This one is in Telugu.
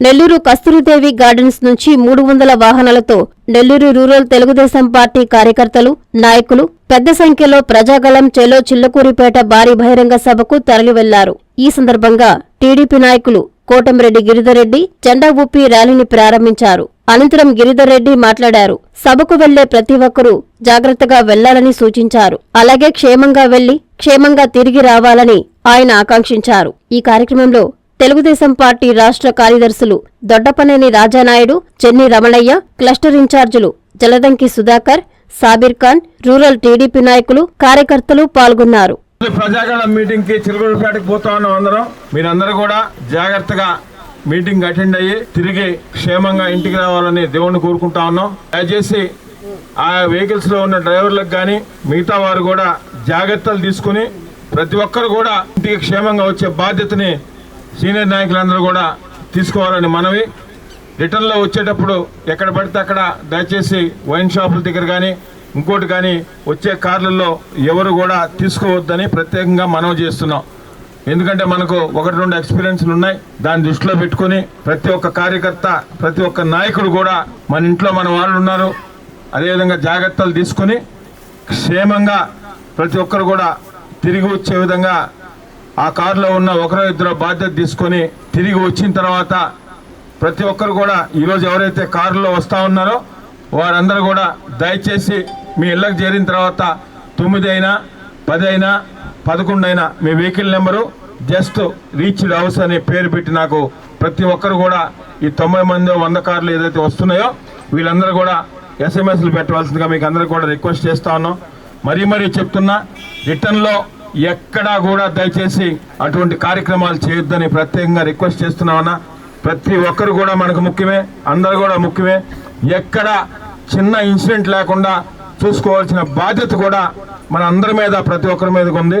నెల్లూరు కస్తూరిదేవి గార్డెన్స్ నుంచి మూడు వందల వాహనాలతో నెల్లూరు రూరల్ తెలుగుదేశం పార్టీ కార్యకర్తలు నాయకులు పెద్ద సంఖ్యలో ప్రజాగళం చెలో చిల్లకూరిపేట భారీ బహిరంగ సభకు తరలివెళ్ళారు. ఈ సందర్భంగా టీడీపీ నాయకులు కోటంరెడ్డి గిరిధరెడ్డి జెండా ఊపి ర్యాలీని ప్రారంభించారు. అనంతరం గిరిధర్రెడ్డి మాట్లాడారు. సభకు వెళ్ళే ప్రతి ఒక్కరూ జాగ్రత్తగా వెళ్ళాలని సూచించారు. అలాగే క్షేమంగా వెళ్ళి క్షేమంగా తిరిగి రావాలని ఆయన ఆకాంక్షించారు. ఈ కార్యక్రమంలో తెలుగుదేశం పార్టీ రాష్ట్ర కార్యదర్శులు దొడ్డపనేని రాజానాయుడు చెన్ని రమణయ్య క్లస్టర్ ఇన్ఛార్జీలు జలదంకి సుధాకర్ సాబిర్ ఖాన్ రూరల్ టీడీపీ నాయకులు కార్యకర్తలు పాల్గొన్నారు. ఈ మీటింగ్కి చిలుగురుపేటకు పోతా ఉన్నాం అందరం. మీరందరూ కూడా జాగ్రత్తగా మీటింగ్ అటెండ్ అయ్యి తిరిగి క్షేమంగా ఇంటికి రావాలని దేవుణ్ణి కోరుకుంటా ఉన్నాం. దయచేసి ఆ వెహికల్స్లో ఉన్న డ్రైవర్లకు కానీ మిగతా వారు కూడా జాగ్రత్తలు తీసుకుని ప్రతి ఒక్కరు కూడా ఇంటికి క్షేమంగా వచ్చే బాధ్యతని సీనియర్ నాయకులందరూ కూడా తీసుకోవాలని మనవి. రిటర్న్లో వచ్చేటప్పుడు ఎక్కడ పడితే అక్కడ దయచేసి వైన్ షాపుల దగ్గర కానీ ఇంకోటి కానీ వచ్చే కార్లలో ఎవరు కూడా తీసుకోవద్దని ప్రత్యేకంగా మనవి చేస్తున్నాం. ఎందుకంటే మనకు ఒకటి రెండు ఎక్స్పీరియన్స్లు ఉన్నాయి. దాన్ని దృష్టిలో పెట్టుకొని ప్రతి ఒక్క కార్యకర్త ప్రతి ఒక్క నాయకుడు కూడా మన ఇంట్లో మన వాళ్ళు ఉన్నారు. అదేవిధంగా జాగ్రత్తలు తీసుకొని క్షేమంగా ప్రతి ఒక్కరు కూడా తిరిగి వచ్చే విధంగా ఆ కారులో ఉన్న ఒకరో ఇద్దరు బాధ్యత తీసుకొని తిరిగి వచ్చిన తర్వాత ప్రతి ఒక్కరు కూడా ఈరోజు ఎవరైతే కారులో వస్తూ ఉన్నారో వారందరూ కూడా దయచేసి మీ ఇళ్ళకి చేరిన తర్వాత తొమ్మిది అయినా పది అయినా పదకొండు అయినా మీ vehicle number just reached house అనే పేరు పెట్టి నాకు ప్రతి ఒక్కరు కూడా ఈ తొంభై మంది వంద కార్లు ఏదైతే వస్తున్నాయో వీళ్ళందరూ కూడా ఎస్ఎంఎస్లు పెట్టవలసిందిగా మీకు అందరికీ కూడా రిక్వెస్ట్ చేస్తా ఉన్నాం. మరీ మరీ చెప్తున్నా రిటర్న్లో ఎక్కడా కూడా దయచేసి అటువంటి కార్యక్రమాలు చేయొద్దని ప్రత్యేకంగా రిక్వెస్ట్ చేస్తున్నామన్నా. ప్రతి ఒక్కరు కూడా మనకు ముఖ్యమే అందరు కూడా ముఖ్యమే. ఎక్కడ చిన్న ఇన్సిడెంట్ లేకుండా చూసుకోవాల్సిన బాధ్యత కూడా మన అందరి మీద ప్రతి ఒక్కరి మీద ఉంది.